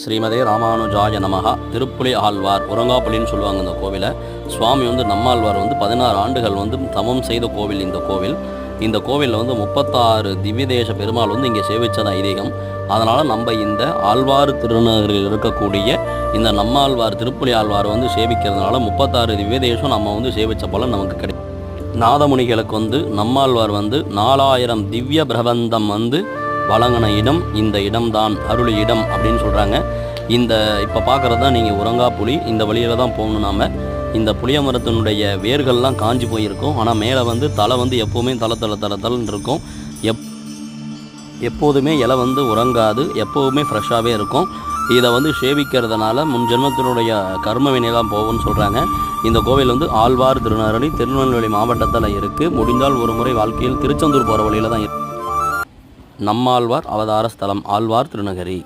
ஸ்ரீமதே ராமானுஜாய நமகா திருப்புலி ஆழ்வார் உரங்காப்புலின்னு சொல்லுவாங்க இந்த கோவிலை. சுவாமி வந்து நம்மாழ்வார் வந்து பதினாறு ஆண்டுகள் வந்து தமம் செய்த கோவில் இந்த கோவில். இந்த கோவிலில் வந்து முப்பத்தாறு திவ்யதேச பெருமாள் வந்து இங்கே சேவித்தது ஐதீகம். அதனால் நம்ம இந்த ஆழ்வார் திருநகரில் இருக்கக்கூடிய இந்த நம்மாழ்வார் திருப்புலி ஆழ்வார் வந்து சேவிக்கிறதுனால முப்பத்தாறு திவ்யதேசம் நம்ம வந்து சேவித்த பலன் நமக்கு கிடைக்கும் நாதமுனிகளுக்கு வந்து நம்மாழ்வார் வந்து நாலாயிரம் திவ்ய பிரபந்தம் வந்து வழங்கின இடம் இந்த இடம்தான் அருள் இடம் அப்படின்னு சொல்கிறாங்க இந்த இப்போ பார்க்குறது தான் நீங்கள் உறங்கா புலி இந்த வழியில் தான் போகணும் நாம். இந்த புளிய மரத்தினுடைய வேர்கள்லாம் காஞ்சி போயிருக்கும். ஆனால் மேலே வந்து தலை வந்து எப்போவுமே தலை தலை தலை தலைன்னு இருக்கும். எப் எப்போதுமே இலை வந்து உறங்காது எப்போவுமே ஃப்ரெஷ்ஷாகவே இருக்கும். இதை வந்து சேவிக்கிறதுனால முன் ஜென்மத்தினுடைய கர்ம போகும்னு சொல்கிறாங்க இந்த கோவில் வந்து ஆழ்வார் திருநெல்வேலி திருநெல்வேலி மாவட்டத்தில் இருக்குது முடிந்தால் ஒரு முறை வாழ்க்கையில் திருச்செந்தூர் போகிற வழியில் தான் இருக்குது நம்மாழ்வார் அவதார ஸ்தலம் ஆழ்வார் திருநகரி.